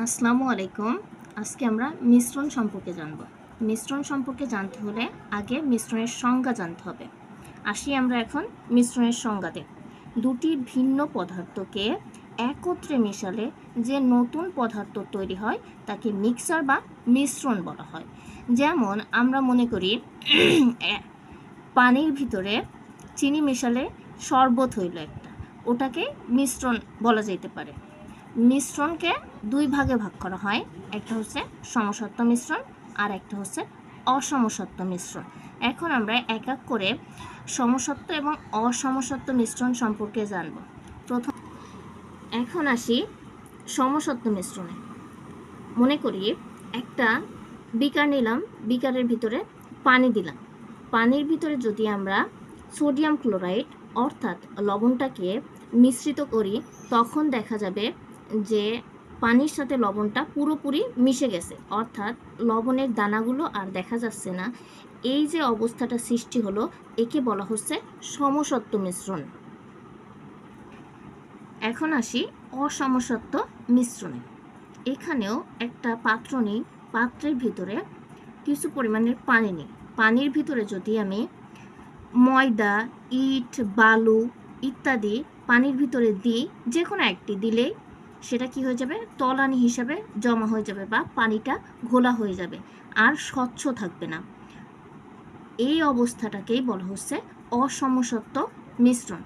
আসসালামু আলাইকুম। আজকে আমরা মিশ্রণ সম্পর্কে জানব। মিশ্রণ সম্পর্কে জানতে হলে আগে মিশ্রণের সংজ্ঞা জানতে হবে। আসি আমরা এখন মিশ্রণের সংজ্ঞাতে। দুটি ভিন্ন পদার্থকে একত্রে মেশালে যে নতুন পদার্থ তৈরি হয়, তাকে মিক্সার বা মিশ্রণ বলা হয়। যেমন আমরা মনে করি, পানির ভিতরে চিনি মেশালে শরবত হইল একটা। ওটাকে মিশ্রণ বলা যেতে পারে। মিশ্রণকে দুই ভাগে ভাগ করা হয়। একটা হচ্ছে সমসত্ব মিশ্রণ, আর একটা হচ্ছে অসমসত্ব মিশ্রণ। এখন আমরা এক এক করে সমসত্ব এবং অসমসত্ব মিশ্রণ সম্পর্কে জানব। প্রথম এখন আসি সমসত্ব মিশ্রণে। মনে করি একটা বিকার নিলাম, বিকারের ভিতরে পানি দিলাম। পানির ভিতরে যদি আমরা সোডিয়াম ক্লোরাইড, অর্থাৎ লবণটাকে মিশ্রিত করি, তখন দেখা যাবে যে পানির সাথে লবণটা পুরোপুরি মিশে গেছে। অর্থাৎ লবণের দানাগুলো আর দেখা যাচ্ছে না। এই যে অবস্থাটা সৃষ্টি হলো, একে বলা হচ্ছে সমসত্ব মিশ্রণ। এখন আসি অসমসত্ব মিশ্রণে। এখানেও একটা পাত্র নিই, পাত্রের ভিতরে কিছু পরিমাণের পানি নিই। পানির ভিতরে যদি আমি ময়দা, ইট, বালু ইত্যাদি পানির ভিতরে দিই যে কোনো একটি দিলেই সেটা কি হয়ে যাবে? তলানি হিসাবে জমা হয়ে যাবে বা পানিটা ঘোলা হয়ে যাবে আর স্বচ্ছ থাকবে না। এই অবস্থাটাকেই বলা হচ্ছে অসমসত্ব মিশ্রণ।